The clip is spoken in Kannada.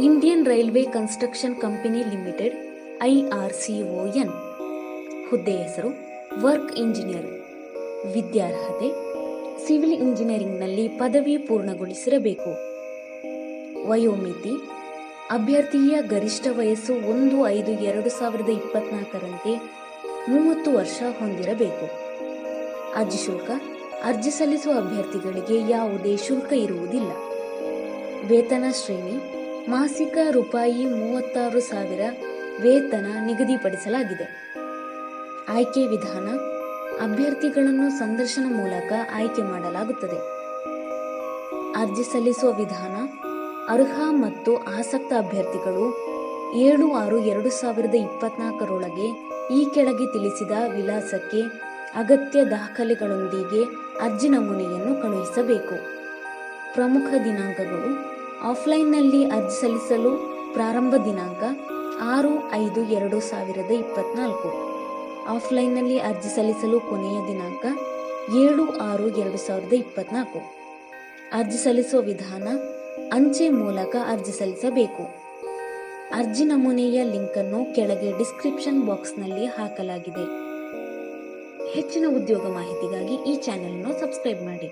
Indian railway construction company limited IRCON ಹುದ್ದೆ ಹೆಸರು ವರ್ಕ್ ಇಂಜಿನಿಯರ್ ವಿದ್ಯಾರ್ಹತೆ ಸಿವಿಲ್ ಇಂಜಿನಿಯರಿಂಗ್ನಲ್ಲಿ ಪದವಿ ಪೂರ್ಣಗೊಳಿಸಿರಬೇಕು. ವಯೋಮಿತಿ, ಅಭ್ಯರ್ಥಿಯ ಗರಿಷ್ಠ ವಯಸ್ಸು ಒಂದು ಐದು ಎರಡು ಸಾವಿರದ ಇಪ್ಪತ್ನಾಲ್ಕರಂತೆ ಮೂವತ್ತು ವರ್ಷ ಹೊಂದಿರಬೇಕು. ಅರ್ಜಿ ಶುಲ್ಕ ಅರ್ಜಿ ಸಲ್ಲಿಸುವ ಅಭ್ಯರ್ಥಿಗಳಿಗೆ ಯಾವುದೇ ಶುಲ್ಕ ಇರುವುದಿಲ್ಲ. ವೇತನ ಶ್ರೇಣಿ, ಮಾಸಿಕ ರೂಪಾಯಿ ಮೂವತ್ತಾರು ಸಾವಿರ ವೇತನ ನಿಗದಿಪಡಿಸಲಾಗಿದೆ. ಆಯ್ಕೆ ವಿಧಾನ, ಅಭ್ಯರ್ಥಿಗಳನ್ನು ಸಂದರ್ಶನ ಮೂಲಕ ಆಯ್ಕೆ ಮಾಡಲಾಗುತ್ತದೆ. ಅರ್ಜಿ ಸಲ್ಲಿಸುವ ವಿಧಾನ, ಅರ್ಹ ಮತ್ತು ಆಸಕ್ತ ಅಭ್ಯರ್ಥಿಗಳು ಏಳು ಆರು ಎರಡು ಸಾವಿರದ ಇಪ್ಪತ್ನಾಲ್ಕರೊಳಗೆ ಈ ಕೆಳಗೆ ತಿಳಿಸಿದ ವಿಳಾಸಕ್ಕೆ ಅಗತ್ಯ ದಾಖಲೆಗಳೊಂದಿಗೆ ಅರ್ಜಿ ನಮೂನೆಯನ್ನು ಕಳುಹಿಸಬೇಕು. ಪ್ರಮುಖ ದಿನಾಂಕಗಳು ಆಫ್ಲೈನ್ನಲ್ಲಿ ಅರ್ಜಿ ಸಲ್ಲಿಸಲು ಪ್ರಾರಂಭ ದಿನಾಂಕ ಆರು ಐದು ಎರಡು ಸಾವಿರದ ಇಪ್ಪತ್ನಾಲ್ಕು. ಆಫ್ಲೈನ್ನಲ್ಲಿ ಅರ್ಜಿ ಸಲ್ಲಿಸಲು ಕೊನೆಯ ದಿನಾಂಕ ಏಳು ಆರು ಎರಡು ಸಾವಿರದ ಇಪ್ಪತ್ನಾಲ್ಕು. ಅರ್ಜಿ ಸಲ್ಲಿಸುವ ವಿಧಾನ ಅಂಚೆ ಮೂಲಕ ಅರ್ಜಿ ಸಲ್ಲಿಸಬೇಕು. ಅರ್ಜಿ ನಮೂನೆಯ ಲಿಂಕನ್ನು ಕೆಳಗೆ ಡಿಸ್ಕ್ರಿಪ್ಷನ್ ಬಾಕ್ಸ್ನಲ್ಲಿ ಹಾಕಲಾಗಿದೆ. ಹೆಚ್ಚಿನ ಉದ್ಯೋಗ ಮಾಹಿತಿಗಾಗಿ ಈ ಚಾನೆಲ್ ಅನ್ನು ಸಬ್ಸ್ಕ್ರೈಬ್ ಮಾಡಿ.